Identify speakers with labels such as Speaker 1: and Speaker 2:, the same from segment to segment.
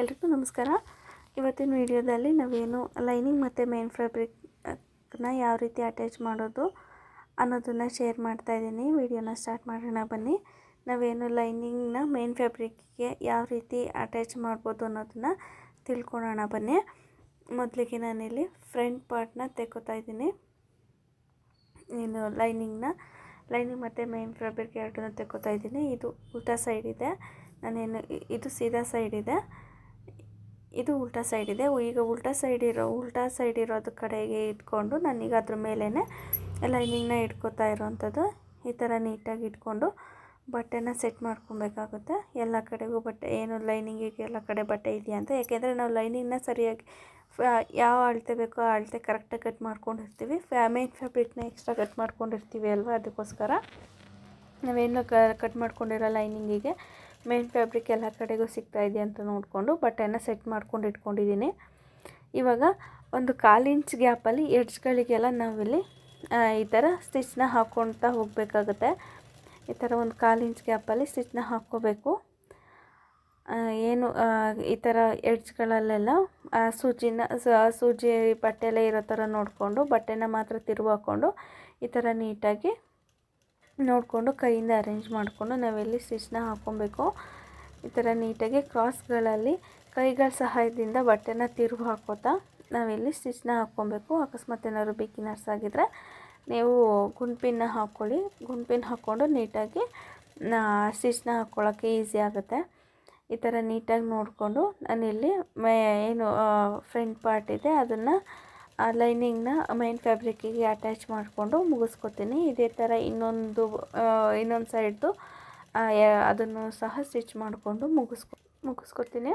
Speaker 1: ಎಲ್ರಿಗೂ ನಮಸ್ಕಾರ. ಇವತ್ತಿನ ವಿಡಿಯೋದಲ್ಲಿ ನಾವೇನು ಲೈನಿಂಗ್ ಮತ್ತು ಮೇನ್ ಫ್ಯಾಬ್ರಿಕ್ನ ಯಾವ ರೀತಿ ಅಟ್ಯಾಚ್ ಮಾಡೋದು ಅನ್ನೋದನ್ನು ಶೇರ್ ಮಾಡ್ತಾ ಇದ್ದೀನಿ. ವಿಡಿಯೋನ ಸ್ಟಾರ್ಟ್ ಮಾಡೋಣ ಬನ್ನಿ. ನಾವೇನು ಲೈನಿಂಗ್ನ ಮೇನ್ ಫ್ಯಾಬ್ರಿಕ್ಗೆ ಯಾವ ರೀತಿ ಅಟ್ಯಾಚ್ ಮಾಡ್ಬೋದು ಅನ್ನೋದನ್ನು ತಿಳ್ಕೊಳೋಣ ಬನ್ನಿ. ಮೊದಲಿಗೆ ನಾನಿಲ್ಲಿ ಫ್ರಂಟ್ ಪಾರ್ಟ್ನ ತೆಕ್ಕೋತಾ ಇದ್ದೀನಿ. ಏನು ಲೈನಿಂಗ್ನ, ಲೈನಿಂಗ್ ಮತ್ತು ಮೇನ್ ಫ್ಯಾಬ್ರಿಕ್ ಎರಡನ್ನೂ ತೆಕ್ಕೋತಾ ಇದ್ದೀನಿ. ಇದು ಉಲ್ಟಾ ಸೈಡ್ ಇದೆ. ನಾನೇನು, ಇದು ಸೀದಾ ಸೈಡ್ ಇದೆ. ಇದು ಉಲ್ಟಾ ಸೈಡ್ ಇದೆ. ಈಗ ಉಲ್ಟಾ ಸೈಡ್ ಇರೋ, ಉಲ್ಟಾ ಸೈಡ್ ಇರೋದು ಕಡೆಗೆ ಇಟ್ಕೊಂಡು ನಾನೀಗ ಅದ್ರ ಮೇಲೇ ಲೈನಿಂಗ್ನ ಇಟ್ಕೋತಾ ಇರೋವಂಥದ್ದು ಈ ಥರ ನೀಟಾಗಿ ಇಟ್ಕೊಂಡು ಬಟ್ಟೆನ ಸೆಟ್ ಮಾಡ್ಕೊಬೇಕಾಗುತ್ತೆ. ಎಲ್ಲ ಕಡೆಗೂ ಬಟ್ಟೆ, ಏನು ಲೈನಿಂಗಿಗೆ ಎಲ್ಲ ಕಡೆ ಬಟ್ಟೆ ಇದೆಯಾ ಅಂತ. ಯಾಕೆಂದರೆ ನಾವು ಲೈನಿಂಗ್ನ ಸರಿಯಾಗಿ ಯಾವ ಅಳತೆ ಬೇಕೋ ಆ ಅಳತೆ ಕರೆಕ್ಟಾಗಿ ಕಟ್ ಮಾಡ್ಕೊಂಡಿರ್ತೀವಿ. ಫ್ಯಾ ಮೇನ್ ಫ್ಯಾಬ್ರಿಕ್ನ ಎಕ್ಸ್ಟ್ರಾ ಕಟ್ ಮಾಡ್ಕೊಂಡಿರ್ತೀವಿ ಅಲ್ವಾ ಅದಕ್ಕೋಸ್ಕರ. ನಾವೇನು ಕಟ್ ಮಾಡ್ಕೊಂಡಿರೋ ಲೈನಿಂಗಿಗೆ ಮೇನ್ ಫ್ಯಾಬ್ರಿಕ್ ಎಲ್ಲ ಕಡೆಗೂ ಸಿಗ್ತಾ ಇದೆ ಅಂತ ನೋಡಿಕೊಂಡು ಬಟ್ಟೆನ ಸೆಟ್ ಮಾಡ್ಕೊಂಡು ಇಟ್ಕೊಂಡಿದ್ದೀನಿ. ಇವಾಗ ಒಂದು ಕಾಲು ಇಂಚ್ ಗ್ಯಾಪಲ್ಲಿ ಎಡ್ಜ್ಗಳಿಗೆಲ್ಲ ನಾವಿಲ್ಲಿ ಈ ಥರ ಸ್ಟಿಚ್ನ ಹಾಕ್ಕೊಳ್ತಾ ಹೋಗಬೇಕಾಗುತ್ತೆ. ಈ ಥರ ಒಂದು ಕಾಲು ಇಂಚ್ ಗ್ಯಾಪಲ್ಲಿ ಸ್ಟಿಚ್ನ ಹಾಕ್ಕೋಬೇಕು. ಏನು ಈ ಥರ ಎಡ್ಜ್ಗಳಲ್ಲೆಲ್ಲ ಸೂಜಿನ ಸೂಜಿ ಬಟ್ಟೆಲ್ಲ ಇರೋ ಥರ ನೋಡಿಕೊಂಡು ಬಟ್ಟೆನ ಮಾತ್ರ ತಿರುವು ಹಾಕ್ಕೊಂಡು ಈ ಥರ ನೀಟಾಗಿ ನೋಡಿಕೊಂಡು ಕೈಯಿಂದ ಅರೇಂಜ್ ಮಾಡಿಕೊಂಡು ನಾವೆಲ್ಲಿ ಸ್ಟಿಚ್ನ ಹಾಕ್ಕೊಬೇಕು. ಈ ಥರ ನೀಟಾಗಿ ಕ್ರಾಸ್ಗಳಲ್ಲಿ ಕೈಗಳ ಸಹಾಯದಿಂದ ಬಟ್ಟೆನ ತಿರುವು ಹಾಕೋತಾ ನಾವೆಲ್ಲಿ ಸ್ಟಿಚ್ನ ಹಾಕ್ಕೊಬೇಕು. ಅಕಸ್ಮಾತ್ ಏನಾದ್ರು ಬಿಗಿನರ್ಸ್ ಆಗಿದ್ದರೆ ನೀವು ಗುಂಪಿನ ಹಾಕ್ಕೊಳ್ಳಿ ಗುಂಡ್ಪಿನ ಹಾಕ್ಕೊಂಡು ನೀಟಾಗಿ ಸ್ಟಿಚ್ನ ಹಾಕ್ಕೊಳ್ಳೋಕ್ಕೆ ಈಸಿ ಆಗುತ್ತೆ. ಈ ಥರ ನೀಟಾಗಿ ನೋಡಿಕೊಂಡು ನಾನಿಲ್ಲಿ ಮೇ, ಏನು ಫ್ರಂಟ್ ಪಾರ್ಟ್ ಇದೆ, ಅದನ್ನು ಆ ಲೈನಿಂಗ್ನ ಮೈನ್ ಫ್ಯಾಬ್ರಿಕ್ಕಿಗೆ ಅಟ್ಯಾಚ್ ಮಾಡಿಕೊಂಡು ಮುಗಿಸ್ಕೊತೀನಿ. ಇದೇ ಥರ ಇನ್ನೊಂದು ಇನ್ನೊಂದು ಸೈಡ್ದು ಅದನ್ನು ಸಹ ಸ್ಟಿಚ್ ಮಾಡಿಕೊಂಡು ಮುಗಿಸ್ಕೊ, ಮುಗಿಸ್ಕೊತೀನಿ.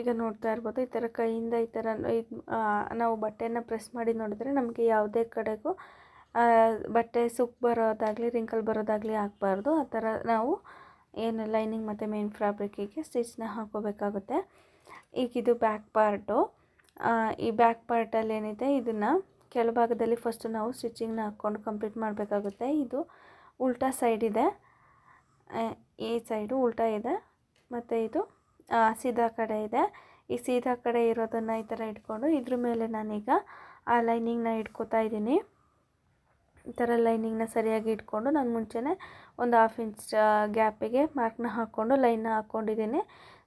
Speaker 1: ಈಗ ನೋಡ್ತಾ ಇರ್ಬೋದು, ಈ ಥರ ಕೈಯಿಂದ ಈ ಥರ ಇದು ನಾವು ಬಟ್ಟೆಯನ್ನು ಪ್ರೆಸ್ ಮಾಡಿ ನೋಡಿದ್ರೆ ನಮಗೆ ಯಾವುದೇ ಕಡೆಗೂ ಬಟ್ಟೆ ಸುಕ್ ಬರೋದಾಗಲಿ ರಿಂಕಲ್ ಬರೋದಾಗಲಿ ಆಗಬಾರ್ದು. ಆ ಥರ ನಾವು ಏನು ಲೈನಿಂಗ್ ಮತ್ತು ಮೇನ್ ಫ್ಯಾಬ್ರಿಕ್ಕಿಗೆ ಸ್ಟಿಚ್ನ ಹಾಕೋಬೇಕಾಗುತ್ತೆ ಈಗ ಇದು ಬ್ಯಾಕ್ ಪಾರ್ಟು ಈ ಬ್ಯಾಕ್ ಪಾರ್ಟಲ್ಲಿ ಏನಿದೆ, ಇದನ್ನು ಕೆಳಭಾಗದಲ್ಲಿ ಫಸ್ಟು ನಾವು ಸ್ಟಿಚಿಂಗ್ನ ಹಾಕ್ಕೊಂಡು ಕಂಪ್ಲೀಟ್ ಮಾಡಬೇಕಾಗುತ್ತೆ. ಇದು ಉಲ್ಟಾ ಸೈಡ್ ಇದೆ. ಈ ಸೈಡು ಉಲ್ಟಾ ಇದೆ. ಮತ್ತು ಇದು ಸೀದಾ ಕಡೆ ಇದೆ. ಈ ಸೀದಾ ಕಡೆ ಇರೋದನ್ನು ಈ ಥರ ಇಟ್ಕೊಂಡು ಇದ್ರ ಮೇಲೆ ನಾನೀಗ ಆ ಲೈನಿಂಗ್ನ ಇಟ್ಕೋತಾ ಇದ್ದೀನಿ. ಈ ಥರ ಲೈನಿಂಗ್ನ ಸರಿಯಾಗಿ ಇಟ್ಕೊಂಡು ನಾನು ಮುಂಚೆನೇ ಒಂದು ಹಾಫ್ ಇಂಚ್ ಗ್ಯಾಪಿಗೆ ಮಾರ್ಕ್ನ ಹಾಕ್ಕೊಂಡು ಲೈನ್ನ ಹಾಕ್ಕೊಂಡಿದ್ದೀನಿ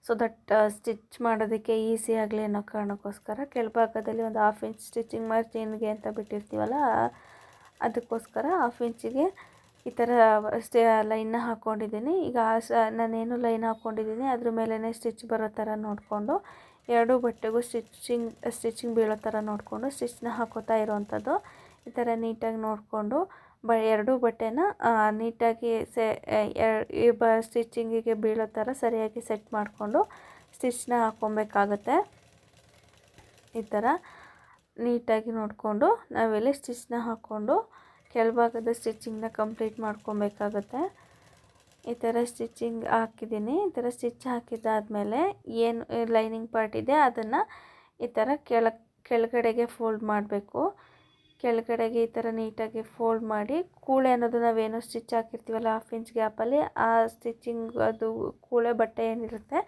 Speaker 1: ಸೊ ದಟ್ ಸ್ಟಿಚ್ ಮಾಡೋದಕ್ಕೆ ಈಸಿ ಆಗಲಿ ಅನ್ನೋ ಕಾರಣಕ್ಕೋಸ್ಕರ ಕೆಳಭಾಗದಲ್ಲಿ ಒಂದು ಹಾಫ್ ಇಂಚ್ ಸ್ಟಿಚಿಂಗ್ ಮಾರ್ಜಿನ್ಗೆ ಅಂತ ಬಿಟ್ಟಿರ್ತೀವಲ್ಲ, ಅದಕ್ಕೋಸ್ಕರ ಹಾಫ್ ಇಂಚಿಗೆ ಈ ಥರ ಸ್ಟೇ ಲೈನ್ನ ಹಾಕ್ಕೊಂಡಿದ್ದೀನಿ ಈಗ ನಾನೇನು ಲೈನ್ ಹಾಕ್ಕೊಂಡಿದ್ದೀನಿ ಅದ್ರ ಮೇಲೇ ಸ್ಟಿಚ್ ಬರೋ ಥರ ನೋಡಿಕೊಂಡು, ಎರಡೂ ಬಟ್ಟೆಗೂ ಸ್ಟಿಚಿಂಗ್ ಸ್ಟಿಚಿಂಗ್ ಬೀಳೋ ಥರ ನೋಡಿಕೊಂಡು ಸ್ಟಿಚ್ನ ಹಾಕೋತಾ ಇರೋವಂಥದ್ದು ಈ ಥರ ನೀಟಾಗಿ ನೋಡಿಕೊಂಡು ಬ ಎರಡೂ ಬಟ್ಟೆನ ನೀಟಾಗಿ ಸೆ ಬ ಸ್ಟಿಚಿಂಗಿಗೆ ಬೀಳೋ ಥರ ಸರಿಯಾಗಿ ಸೆಟ್ ಮಾಡಿಕೊಂಡು ಸ್ಟಿಚ್ನ ಹಾಕ್ಕೊಬೇಕಾಗತ್ತೆ. ಈ ಥರ ನೀಟಾಗಿ ನೋಡಿಕೊಂಡು ನಾವೆಲ್ಲಿ ಸ್ಟಿಚ್ನ ಹಾಕ್ಕೊಂಡು ಕೆಳಭಾಗದ ಸ್ಟಿಚಿಂಗ್ನ ಕಂಪ್ಲೀಟ್ ಮಾಡ್ಕೊಬೇಕಾಗತ್ತೆ. ಈ ಥರ ಸ್ಟಿಚಿಂಗ್ ಹಾಕಿದ್ದೀನಿ. ಈ ಥರ ಸ್ಟಿಚ್ ಹಾಕಿದ್ದಾದಮೇಲೆ ಏನು, ಲೈನಿಂಗ್ ಪಾರ್ಟ್ ಇದೆ ಅದನ್ನು ಈ ಥರ ಕೆಳ ಕೆಳಗಡೆಗೆ ಫೋಲ್ಡ್ ಮಾಡಬೇಕು. ಕೆಳಗಡೆಗೆ ಈ ಥರ ನೀಟಾಗಿ ಫೋಲ್ಡ್ ಮಾಡಿ ಕೂಳೆ ಅನ್ನೋದು ನಾವೇನು ಸ್ಟಿಚ್ ಹಾಕಿರ್ತೀವಲ್ಲ ಹಾಫ್ ಇಂಚ್ ಗ್ಯಾಪಲ್ಲಿ ಆ ಸ್ಟಿಚಿಂಗ್ ಅದು ಕೂಳೆ ಬಟ್ಟೆ ಏನಿರುತ್ತೆ,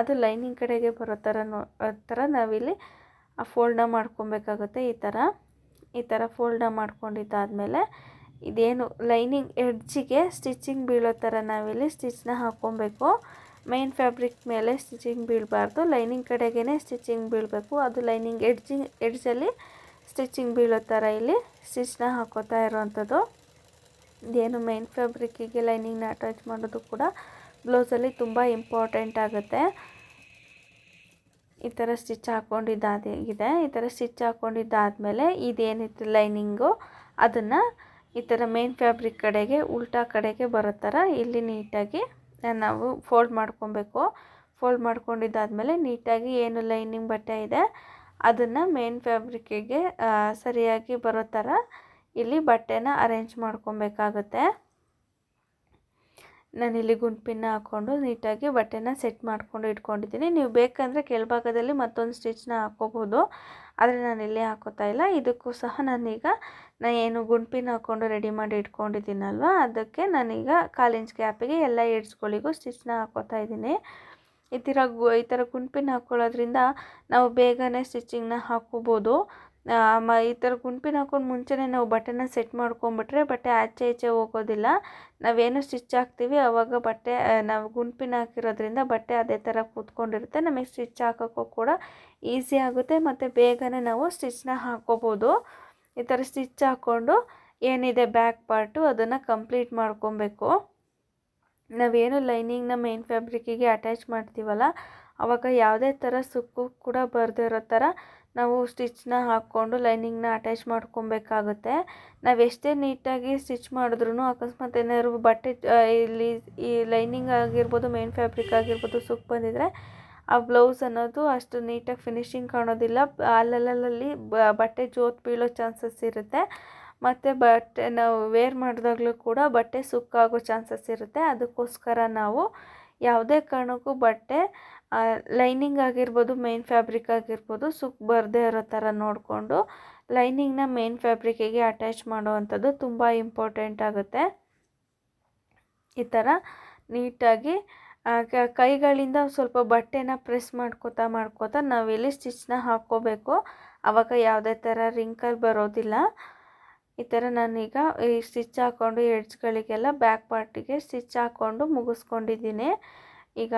Speaker 1: ಅದು ಲೈನಿಂಗ್ ಕಡೆಗೆ ಬರೋ ಥರ ನೋ ಥರ ನಾವಿಲ್ಲಿ ಆ ಫೋಲ್ಡ್ನ ಮಾಡ್ಕೊಬೇಕಾಗುತ್ತೆ ಈ ಥರ. ಈ ಥರ ಫೋಲ್ಡ್ನ ಮಾಡ್ಕೊಂಡಿದ್ದಾದಮೇಲೆ ಇದೇನು ಲೈನಿಂಗ್ ಎಡ್ಜಿಗೆ ಸ್ಟಿಚಿಂಗ್ ಬೀಳೋ ಥರ ನಾವಿಲ್ಲಿ ಸ್ಟಿಚ್ನ ಹಾಕ್ಕೊಬೇಕು ಮೈನ್ ಫ್ಯಾಬ್ರಿಕ್ ಮೇಲೆ ಸ್ಟಿಚಿಂಗ್ ಬೀಳಬಾರ್ದು ಲೈನಿಂಗ್ ಕಡೆಗೇ ಸ್ಟಿಚಿಂಗ್ ಬೀಳಬೇಕು. ಅದು ಲೈನಿಂಗ್ ಎಡ್ಜಿಂಗ್ ಎಡ್ಜಲ್ಲಿ ಸ್ಟಿಚಿಂಗ್ ಬೀಳೋ ಥರ ಇಲ್ಲಿ ಸ್ಟಿಚ್ನ ಹಾಕೋತಾ ಇರೋವಂಥದ್ದು. ಇದೇನು ಮೈನ್ ಫ್ಯಾಬ್ರಿಕ್ಕಿಗೆ ಲೈನಿಂಗ್ನ ಅಟ್ಯಾಚ್ ಮಾಡೋದು ಕೂಡ ಬ್ಲೌಸಲ್ಲಿ ತುಂಬ ಇಂಪಾರ್ಟೆಂಟ್ ಆಗುತ್ತೆ. ಈ ಥರ ಸ್ಟಿಚ್ ಹಾಕ್ಕೊಂಡಿದ್ದಾಗಿದೆ ಈ ಥರ ಸ್ಟಿಚ್ ಹಾಕ್ಕೊಂಡಿದ್ದಾದಮೇಲೆ ಇದೇನಿತ್ತು ಲೈನಿಂಗು ಅದನ್ನು ಈ ಥರ ಮೇನ್ ಫ್ಯಾಬ್ರಿಕ್ ಕಡೆಗೆ, ಉಲ್ಟಾ ಕಡೆಗೆ ಬರೋ ಥರ ಇಲ್ಲಿ ನೀಟಾಗಿ ನಾವು ಫೋಲ್ಡ್ ಮಾಡ್ಕೊಬೇಕು. ಫೋಲ್ಡ್ ಮಾಡ್ಕೊಂಡಿದ್ದಾದಮೇಲೆ ನೀಟಾಗಿ ಏನು ಲೈನಿಂಗ್ ಬಟ್ಟೆ ಇದೆ ಅದನ್ನು ಮೇನ್ ಫ್ಯಾಬ್ರಿಕ್ಕಿಗೆ ಸರಿಯಾಗಿ ಬರೋ ಥರ ಇಲ್ಲಿ ಬಟ್ಟೆನ ಅರೇಂಜ್ ಮಾಡ್ಕೊಬೇಕಾಗುತ್ತೆ. ನಾನಿಲ್ಲಿ ಗುಂಪಿನ ಹಾಕ್ಕೊಂಡು ನೀಟಾಗಿ ಬಟ್ಟೆನ ಸೆಟ್ ಮಾಡ್ಕೊಂಡು ಇಟ್ಕೊಂಡಿದ್ದೀನಿ. ನೀವು ಬೇಕಂದರೆ ಕೆಳಭಾಗದಲ್ಲಿ ಮತ್ತೊಂದು ಸ್ಟಿಚ್ನ ಹಾಕ್ಕೋಬೋದು ಆದರೆ ನಾನು ಇಲ್ಲೇ ಹಾಕೋತಾ ಇಲ್ಲ. ಇದಕ್ಕೂ ಸಹ ನಾನೀಗ ನಾನು ಏನು ಗುಂಪಿನ ಹಾಕ್ಕೊಂಡು ರೆಡಿ ಮಾಡಿ ಇಟ್ಕೊಂಡಿದ್ದೀನಲ್ವ? ಅದಕ್ಕೆ ನಾನೀಗ ಕಾಲಿಂಚ್ ಕ್ಯಾಪಿಗೆ ಎಲ್ಲ ಏಡ್ಸ್ಗಳಿಗೂ ಸ್ಟಿಚ್ನ ಹಾಕೋತಾ ಇದ್ದೀನಿ. ಈ ಥರ ಈ ಥರ ಗುಂಪಿನ ಹಾಕ್ಕೊಳ್ಳೋದ್ರಿಂದ ನಾವು ಬೇಗನೆ ಸ್ಟಿಚಿಂಗ್ನ ಹಾಕ್ಕೋಬೋದು. ಮ ಈ ಥರ ಗುಂಪಿನ ಹಾಕೊಂಡು ಮುಂಚೆನೇ ನಾವು ಬಟ್ಟೆನ ಸೆಟ್ ಮಾಡ್ಕೊಂಬಿಟ್ರೆ ಬಟ್ಟೆ ಆಚೆ ಈಚೆ ಹೋಗೋದಿಲ್ಲ. ನಾವೇನು ಸ್ಟಿಚ್ ಹಾಕ್ತೀವಿ ಆವಾಗ ಬಟ್ಟೆ ನಾವು ಗುಂಪಿನ ಹಾಕಿರೋದ್ರಿಂದ ಬಟ್ಟೆ ಅದೇ ಥರ ಕೂತ್ಕೊಂಡಿರುತ್ತೆ. ನಮಗೆ ಸ್ಟಿಚ್ ಹಾಕೋಕ್ಕೂ ಕೂಡ ಈಸಿ ಆಗುತ್ತೆ ಮತ್ತು ಬೇಗನೆ ನಾವು ಸ್ಟಿಚ್ನ ಹಾಕ್ಕೋಬೋದು. ಈ ಥರ ಸ್ಟಿಚ್ ಹಾಕ್ಕೊಂಡು ಏನಿದೆ ಬ್ಯಾಕ್ ಪಾರ್ಟು ಅದನ್ನು ಕಂಪ್ಲೀಟ್ ಮಾಡ್ಕೊಬೇಕು. ನಾವೇನು ಲೈನಿಂಗ್ನ ಮೇನ್ ಫ್ಯಾಬ್ರಿಕ್ಕಿಗೆ ಅಟ್ಯಾಚ್ ಮಾಡ್ತೀವಲ್ಲ ಆವಾಗ ಯಾವುದೇ ಥರ ಸುಕ್ಕು ಕೂಡ ಬರದೇ ಇರೋ ಥರ ನಾವು ಸ್ಟಿಚ್ನ ಹಾಕ್ಕೊಂಡು ಲೈನಿಂಗ್ನ ಅಟ್ಯಾಚ್ ಮಾಡ್ಕೊಬೇಕಾಗುತ್ತೆ. ನಾವು ಎಷ್ಟೇ ನೀಟಾಗಿ ಸ್ಟಿಚ್ ಮಾಡಿದ್ರೂ ಅಕಸ್ಮಾತ್ ಏನಾದ್ರು ಬಟ್ಟೆ ಇಲ್ಲಿ ಈ ಲೈನಿಂಗ್ ಆಗಿರ್ಬೋದು ಮೇನ್ ಫ್ಯಾಬ್ರಿಕ್ ಆಗಿರ್ಬೋದು ಸುಕ್ಕು ಬಂದಿದ್ರೆ ಆ ಬ್ಲೌಸ್ ಅನ್ನೋದು ಅಷ್ಟು ನೀಟಾಗಿ ಫಿನಿಶಿಂಗ್ ಕಾಣೋದಿಲ್ಲ. ಅಲ್ಲಲ್ಲಲ್ಲಿ ಬಟ್ಟೆ ಜೋತ್ ಬೀಳೋ ಚಾನ್ಸಸ್ ಇರುತ್ತೆ. ಮತ್ತು ಬಟ್ಟೆ ನಾವು ವೇರ್ ಮಾಡಿದಾಗಲೂ ಕೂಡ ಬಟ್ಟೆ ಸುಕ್ಕಾಗೋ ಚಾನ್ಸಸ್ ಇರುತ್ತೆ. ಅದಕ್ಕೋಸ್ಕರ ನಾವು ಯಾವುದೇ ಕಾರಣಕ್ಕೂ ಬಟ್ಟೆ ಲೈನಿಂಗ್ ಆಗಿರ್ಬೋದು ಮೇನ್ ಫ್ಯಾಬ್ರಿಕ್ ಆಗಿರ್ಬೋದು ಸುಕ್ ಬರದೇ ಇರೋ ಥರ ನೋಡಿಕೊಂಡು ಲೈನಿಂಗ್ನ ಮೇನ್ ಫ್ಯಾಬ್ರಿಕ್ಕಿಗೆ ಅಟ್ಯಾಚ್ ಮಾಡುವಂಥದ್ದು ತುಂಬ ಇಂಪಾರ್ಟೆಂಟ್ ಆಗುತ್ತೆ. ಈ ಥರ ನೀಟಾಗಿ ಕೈಗಳಿಂದ ಸ್ವಲ್ಪ ಬಟ್ಟೆನ ಪ್ರೆಸ್ ಮಾಡ್ಕೋತಾ ಮಾಡ್ಕೋತಾ ನಾವಿಲ್ಲಿ ಸ್ಟಿಚ್ನ ಹಾಕ್ಕೋಬೇಕು. ಆವಾಗ ಯಾವುದೇ ಥರ ರಿಂಕಲ್ ಬರೋದಿಲ್ಲ. ಈ ಥರ ನಾನೀಗ ಈ ಸ್ಟಿಚ್ ಹಾಕ್ಕೊಂಡು ಎಡ್ಜ್ಗಳಿಗೆಲ್ಲ ಬ್ಯಾಕ್ ಪಾರ್ಟಿಗೆ ಸ್ಟಿಚ್ ಹಾಕ್ಕೊಂಡು ಮುಗಿಸ್ಕೊಂಡಿದ್ದೀನಿ. ಈಗ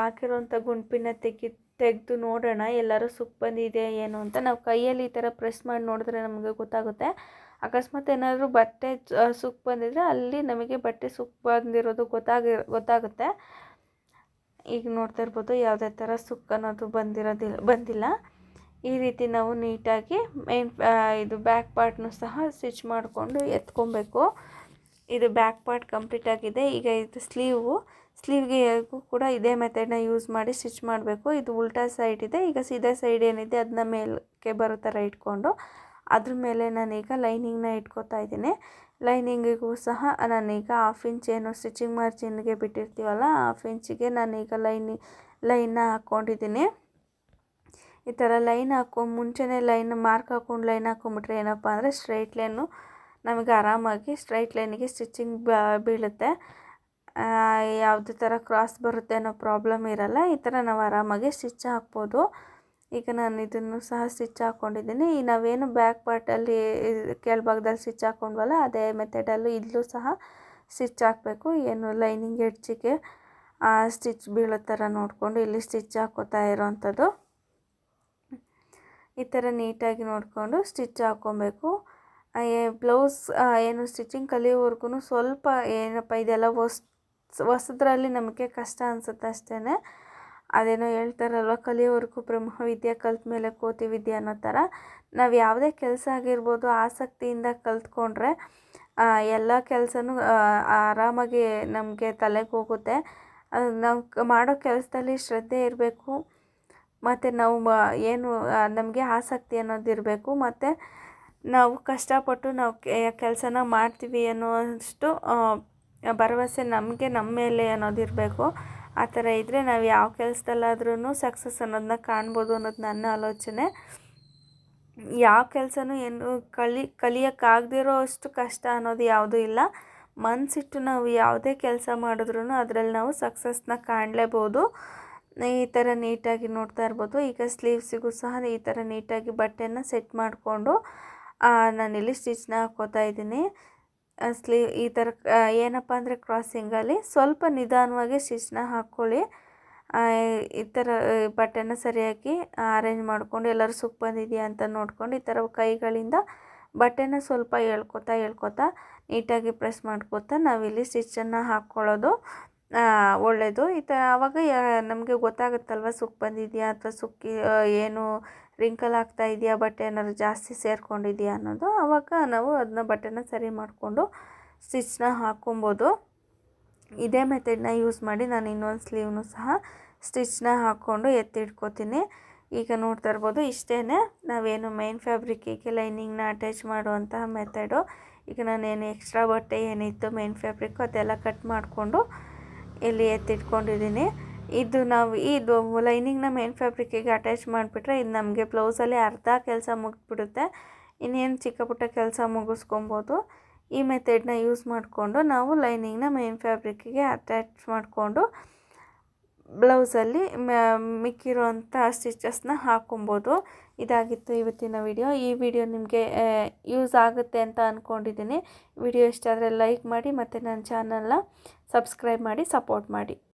Speaker 1: ಹಾಕಿರೋಂಥ ಗುಂಪಿನ ತೆಗಿ, ತೆಗೆದು ನೋಡೋಣ, ಎಲ್ಲರೂ ಸುಕ್ ಬಂದಿದೆ ಏನು ಅಂತ. ನಾವು ಕೈಯಲ್ಲಿ ಈ ಥರ ಪ್ರೆಸ್ ಮಾಡಿ ನೋಡಿದ್ರೆ ನಮಗೆ ಗೊತ್ತಾಗುತ್ತೆ. ಅಕಸ್ಮಾತ್ ಏನಾದರೂ ಬಟ್ಟೆ ಸುಕ್ ಬಂದಿದ್ರೆ ಅಲ್ಲಿ ನಮಗೆ ಬಟ್ಟೆ ಸುಕ್ ಬಂದಿರೋದು ಗೊತ್ತಾಗಿ, ಗೊತ್ತಾಗುತ್ತೆ. ಈಗ ನೋಡ್ತಾ ಇರ್ಬೋದು ಯಾವುದೇ ಥರ ಸುಕ್ ಅನ್ನೋದು ಬಂದಿರೋದಿಲ್ಲ ಬಂದಿಲ್ಲ. ಈ ರೀತಿ ನಾವು ನೀಟಾಗಿ ಮೇನ್ ಇದು ಬ್ಯಾಕ್ ಪಾರ್ಟ್ನು ಸಹ ಸ್ಟಿಚ್ ಮಾಡಿಕೊಂಡು ಎತ್ಕೊಬೇಕು. ಇದು ಬ್ಯಾಕ್ ಪಾರ್ಟ್ ಕಂಪ್ಲೀಟ್ ಆಗಿದೆ. ಈಗ ಇದು ಸ್ಲೀವು ಸ್ಲೀವ್ಗೆ ಕೂಡ ಇದೇ ಮೆಥಡ್ನ ಯೂಸ್ ಮಾಡಿ ಸ್ಟಿಚ್ ಮಾಡಬೇಕು. ಇದು ಉಲ್ಟಾ ಸೈಡ್ ಇದೆ. ಈಗ ಸೀದಾ ಸೈಡ್ ಏನಿದೆ ಅದನ್ನ ಮೇಲಕ್ಕೆ ಬರೋ ಥರ ಇಟ್ಕೊಂಡು ಅದ್ರ ಮೇಲೆ ನಾನೀಗ ಲೈನಿಂಗ್ನ ಇಟ್ಕೊತಾ ಇದ್ದೀನಿ. ಲೈನಿಂಗಿಗೂ ಸಹ ನಾನೀಗ ಹಾಫ್ ಇಂಚ್ ಏನು ಸ್ಟಿಚಿಂಗ್ ಮಾರ್ಜಿನ್ಗೆ ಬಿಟ್ಟಿರ್ತೀವಲ್ಲ ಹಾಫ್ ಇಂಚಿಗೆ ನಾನೀಗ ಲೈನಿ ಲೈನ್ನ ಹಾಕ್ಕೊಂಡಿದ್ದೀನಿ ಈ ಥರ ಲೈನ್ ಹಾಕೊ, ಮುಂಚೆನೇ ಲೈನ್ ಮಾರ್ಕ್ ಹಾಕೊಂಡು ಲೈನ್ ಹಾಕೊಂಬಿಟ್ರೆ ಏನಪ್ಪ ಅಂದರೆ ಸ್ಟ್ರೈಟ್ ಲೈನು ನಮಗೆ ಆರಾಮಾಗಿ ಸ್ಟ್ರೈಟ್ ಲೈನಿಗೆ ಸ್ಟಿಚಿಂಗ್ ಬೀಳುತ್ತೆ. ಯಾವುದೇ ಥರ ಕ್ರಾಸ್ ಬರುತ್ತೆ ಅನ್ನೋ ಪ್ರಾಬ್ಲಮ್ ಇರಲ್ಲ, ಈ ಥರ ನಾವು ಆರಾಮಾಗಿ ಸ್ಟಿಚ್ ಹಾಕ್ಬೋದು. ಈಗ ನಾನು ಇದನ್ನು ಸಹ ಸ್ಟಿಚ್ ಹಾಕ್ಕೊಂಡಿದ್ದೀನಿ ಈ ನಾವೇನು ಬ್ಯಾಕ್ ಪಾರ್ಟಲ್ಲಿ ಕೆಳಭಾಗದಲ್ಲಿ ಸ್ಟಿಚ್ ಹಾಕ್ಕೊಂಡ್ವಲ್ಲ ಅದೇ ಮೆಥಡಲ್ಲೂ ಇಲ್ಲೂ ಸಹ ಸ್ಟಿಚ್ ಹಾಕಬೇಕು. ಏನು ಲೈನಿಂಗ್ ಹೆಡ್ಜಿಗೆ ಸ್ಟಿಚ್ ಬೀಳೋ ಥರ ನೋಡಿಕೊಂಡು ಇಲ್ಲಿ ಸ್ಟಿಚ್ ಹಾಕೋತಾ ಇರೋವಂಥದ್ದು. ಈ ಥರ ನೀಟಾಗಿ ನೋಡಿಕೊಂಡು ಸ್ಟಿಚ್ ಹಾಕ್ಕೊಬೇಕು ಬ್ಲೌಸ್ ಏನು ಸ್ಟಿಚಿಂಗ್ ಕಲಿಯೋವರೆಗೂ ಸ್ವಲ್ಪ ಏನಪ್ಪ, ಇದೆಲ್ಲ ಹೊಸ್, ಹೊಸದ್ರಲ್ಲಿ ನಮಗೆ ಕಷ್ಟ ಅನಿಸುತ್ತೆ ಅಷ್ಟೇ ಅದೇನೋ ಹೇಳ್ತಾರಲ್ವ, ಕಲಿಯೋವರೆಗೂ ಬ್ರಹ್ಮವಿದ್ಯೆ ಕಲ್ತ ಮೇಲೆ ಕೋತಿ ವಿದ್ಯೆ ಅನ್ನೋ ಥರ. ನಾವು ಯಾವುದೇ ಕೆಲಸ ಆಗಿರ್ಬೋದು, ಆಸಕ್ತಿಯಿಂದ ಕಲ್ತ್ಕೊಂಡ್ರೆ ಎಲ್ಲ ಕೆಲಸನೂ ಆರಾಮಾಗಿ ನಮಗೆ ತಲೆಗೆ ಹೋಗುತ್ತೆ ನಾವು ಮಾಡೋ ಕೆಲಸದಲ್ಲಿ ಶ್ರದ್ಧೆ ಇರಬೇಕು. ಮತ್ತು ನಾವು ಏನು ನಮಗೆ ಆಸಕ್ತಿ ಅನ್ನೋದು ಇರಬೇಕು. ಮತ್ತು ನಾವು ಕಷ್ಟಪಟ್ಟು ನಾವು ಕೆಲಸನ ಮಾಡ್ತೀವಿ ಅನ್ನೋಷ್ಟು ಭರವಸೆ ನಮಗೆ, ನಮ್ಮ ಮೇಲೆ ಅನ್ನೋದಿರಬೇಕು ಆ ಥರ ಇದ್ದರೆ ನಾವು ಯಾವ ಕೆಲಸದಲ್ಲಾದ್ರೂ ಸಕ್ಸಸ್ ಅನ್ನೋದನ್ನ ಕಾಣ್ಬೋದು ಅನ್ನೋದು ನನ್ನ ಆಲೋಚನೆ. ಯಾವ ಕೆಲಸನೂ ಏನು ಕಲಿ ಕಲಿಯೋಕ್ಕಾಗದಿರೋ ಅಷ್ಟು ಕಷ್ಟ ಅನ್ನೋದು ಯಾವುದೂ ಇಲ್ಲ. ಮನಸ್ಸಿಟ್ಟು ನಾವು ಯಾವುದೇ ಕೆಲಸ ಮಾಡಿದ್ರೂ ಅದರಲ್ಲಿ ನಾವು ಸಕ್ಸಸ್ನ ಕಾಣಲೇಬೋದು. ಈ ಥರ ನೀಟಾಗಿ ನೋಡ್ತಾ ಇರ್ಬೋದು. ಈಗ ಸ್ಲೀವ್ಸಿಗೂ ಸಹ ಈ ಥರ ನೀಟಾಗಿ ಬಟ್ಟೆನ ಸೆಟ್ ಮಾಡಿಕೊಂಡು ನಾನಿಲ್ಲಿ ಸ್ಟಿಚ್ನ ಹಾಕೋತಾ ಇದ್ದೀನಿ. ಸ್ಲೀವ್ ಈ ಥರ ಏನಪ್ಪ ಅಂದರೆ ಕ್ರಾಸಿಂಗಲ್ಲಿ ಸ್ವಲ್ಪ ನಿಧಾನವಾಗಿ ಸ್ಟಿಚ್ನ ಹಾಕ್ಕೊಳ್ಳಿ ಈ ಥರ ಬಟ್ಟೆನ ಸರಿಯಾಗಿ ಅರೇಂಜ್ ಮಾಡಿಕೊಂಡು, ಎಲ್ಲರೂ ಸುಕ್ ಬಂದಿದೆಯಾ ಅಂತ ನೋಡ್ಕೊಂಡು, ಈ ಥರ ಕೈಗಳಿಂದ ಬಟ್ಟೆನ ಸ್ವಲ್ಪ ಎಳ್ಕೊತಾ ಹೇಳ್ಕೊತಾ ನೀಟಾಗಿ ಪ್ರೆಸ್ ಮಾಡ್ಕೊತಾ ನಾವಿಲ್ಲಿ ಸ್ಟಿಚ್ಚನ್ನು ಹಾಕ್ಕೊಳ್ಳೋದು ಒಳ್ಳೆಯದು ಈ ಥರ ಆವಾಗ ನಮಗೆ ಗೊತ್ತಾಗುತ್ತಲ್ವ ಸುಕ್ಕು ಬಂದಿದೆಯಾ ಅಥವಾ ಸುಕ್ಕಿ ಏನು ರಿಂಕಲ್ ಆಗ್ತಾ ಇದೆಯಾ, ಬಟ್ಟೆ ಏನಾದ್ರು ಜಾಸ್ತಿ ಸೇರಿಕೊಂಡಿದೆಯಾ ಅನ್ನೋದು ಆವಾಗ ನಾವು ಅದನ್ನ ಬಟ್ಟೆನ ಸರಿ ಮಾಡಿಕೊಂಡು ಸ್ಟಿಚ್ನ ಹಾಕ್ಕೊಬೋದು. ಇದೇ ಮೆಥಡ್ನ ಯೂಸ್ ಮಾಡಿ ನಾನು ಇನ್ನೊಂದು ಸ್ಲೀವ್ನು ಸಹ ಸ್ಟಿಚ್ನ ಹಾಕ್ಕೊಂಡು ಎತ್ತಿಡ್ಕೋತೀನಿ ಈಗ ನೋಡ್ತಾ ಇರ್ಬೋದು ಇಷ್ಟೇ ನಾವೇನು ಮೈನ್ ಫ್ಯಾಬ್ರಿಕ್ಕಿಗೆ ಲೈನಿಂಗ್ನ ಅಟ್ಯಾಚ್ ಮಾಡುವಂತಹ ಮೆಥಡು ಈಗ ನಾನೇನು ಎಕ್ಸ್ಟ್ರಾ ಬಟ್ಟೆ ಏನಿತ್ತು ಮೈನ್ ಫ್ಯಾಬ್ರಿಕ್ಕು ಅದೆಲ್ಲ ಕಟ್ ಮಾಡಿಕೊಂಡು ಇಲ್ಲಿ ಎತ್ತಿಟ್ಕೊಂಡಿದ್ದೀನಿ ಇದು ನಾವು ಇದು ಲೈನಿಂಗ್ನ ಮೇನ್ ಫ್ಯಾಬ್ರಿಕ್ಕಿಗೆ ಅಟ್ಯಾಚ್ ಮಾಡಿಬಿಟ್ರೆ ಇದು ನಮಗೆ ಬ್ಲೌಸಲ್ಲಿ ಅರ್ಧ ಕೆಲಸ ಮುಗಿದ್ಬಿಡುತ್ತೆ. ಇನ್ನೇನು ಚಿಕ್ಕ ಪುಟ್ಟ ಕೆಲಸ ಮುಗಿಸ್ಕೊಬೋದು. ಈ ಮೆಥಡ್ನ ಯೂಸ್ ಮಾಡಿಕೊಂಡು ನಾವು ಲೈನಿಂಗ್ನ ಮೇನ್ ಫ್ಯಾಬ್ರಿಕ್ಕಿಗೆ ಅಟ್ಯಾಚ್ ಮಾಡಿಕೊಂಡು ಬ್ಲೌಸಲ್ಲಿ ಮಿಕ್ಕಿರುವಂಥ ಸ್ಟಿಚಸ್ನ ಹಾಕೊಬೋದು. ಇದಾಗಿತ್ತು ಇವತ್ತಿನ ವಿಡಿಯೋ. ಈ ವಿಡಿಯೋ ನಿಮಗೆ ಯೂಸ್ ಆಗುತ್ತೆ ಅಂತ ಅಂದ್ಕೊಂಡಿದ್ದೀನಿ ವಿಡಿಯೋ ಇಷ್ಟ ಆದರೆ ಲೈಕ್ ಮಾಡಿ ಮತ್ತು ನನ್ನ ಚಾನಲ್ನ ಸಬ್ಸ್ಕ್ರೈಬ್ ಮಾಡಿ, ಸಪೋರ್ಟ್ ಮಾಡಿ.